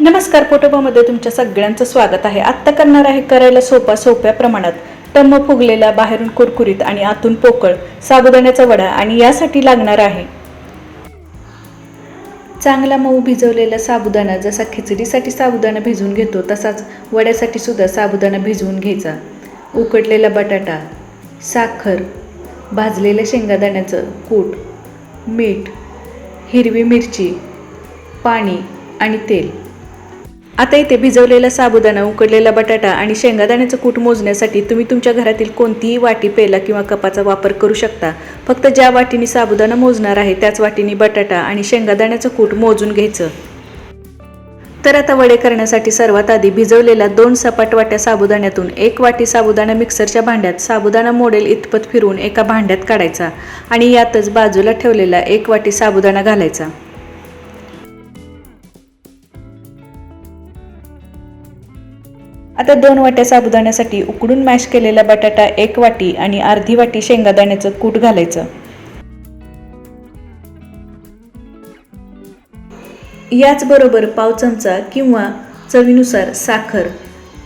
नमस्कार पोटोबामध्ये तुमच्या सगळ्यांचं स्वागत आहे. आत्ता करणार आहे करायला सोपा सोप्या प्रमाणात. टम्म फुगलेला बाहेरून कुरकुरीत आणि आतून पोकळ साबुदाण्याचा वडा आणि यासाठी लागणार आहे. चांगला मऊ भिजवलेला साबुदाणा जसा खिचडीसाठी साबुदाणा भिजवून घेतो तसाच वड्यासाठी सुद्धा साबुदाणा भिजवून घ्यायचा. उकडलेला बटाटा साखर भाजलेल्या शेंगादाण्याचं कूट मीठ हिरवी मिरची पाणी आणि तेल. आता इथे भिजवलेला साबुदाणा उकडलेला बटाटा आणि शेंगादाण्याचं कूट मोजण्यासाठी तुम्ही तुमच्या घरातील कोणतीही वाटी पेला किंवा कपाचा वापर करू शकता. फक्त ज्या वाटीने साबुदाणा मोजणार आहे त्याच वाटीने बटाटा आणि शेंगादाण्याचं कूट मोजून घ्यायचं. तर आता वडे करण्यासाठी सर्वात आधी भिजवलेल्या दोन सपाट वाट्या साबुदाण्यातून एक वाटी साबुदाणा मिक्सरच्या भांड्यात साबुदाणा मोडेल इतपत फिरून एका भांड्यात काढायचा आणि यातच बाजूला ठेवलेला एक वाटी साबुदाणा घालायचा. आता दोन वाट्या साबुदाण्यासाठी उकडून मॅश केलेला बटाटा एक वाटी आणि अर्धी वाटी शेंगादाण्याचं कूट घालायचं. याचबरोबर पाव चमचा किंवा चवीनुसार साखर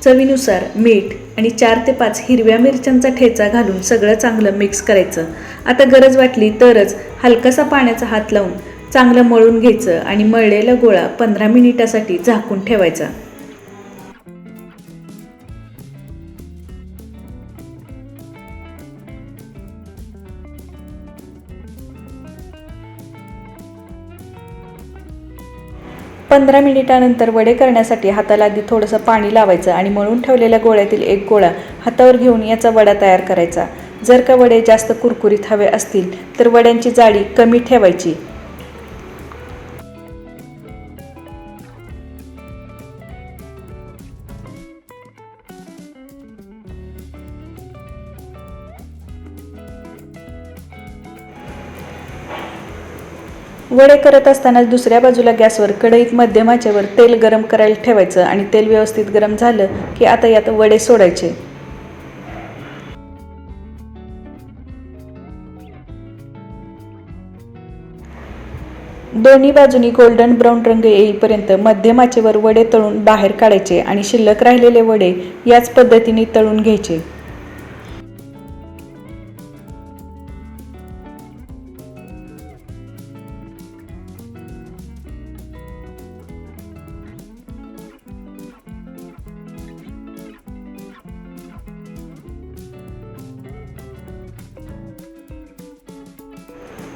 चवीनुसार मीठ आणि चार ते पाच हिरव्या मिरच्यांचा ठेचा घालून सगळं चांगलं मिक्स करायचं. आता गरज वाटली तरच हलकासा पाण्याचा हात लावून चांगलं मळून घ्यायचं आणि मळलेला गोळा पंधरा मिनिटासाठी झाकून ठेवायचा. पंधरा मिनिटानंतर वडे करण्यासाठी हाताला आधी थोडंसं पाणी लावायचं आणि मळून ठेवलेल्या गोळ्यातील एक गोळा हातावर घेऊन याचा वडा तयार करायचा. जर का वडे जास्त कुरकुरीत हवे असतील तर वड्यांची जाडी कमी ठेवायची. वडे करत असताना दुसऱ्या बाजूला गॅसवर कढईत मध्यम आचेवर तेल गरम करायला ठेवायचं आणि तेल व्यवस्थित गरम झालं की आता यात वडे सोडायचे. दोन्ही बाजूनी गोल्डन ब्राऊन रंग येईपर्यंत मध्यम आचेवर वडे तळून बाहेर काढायचे आणि शिल्लक राहिलेले वडे याच पद्धतीने तळून घ्यायचे.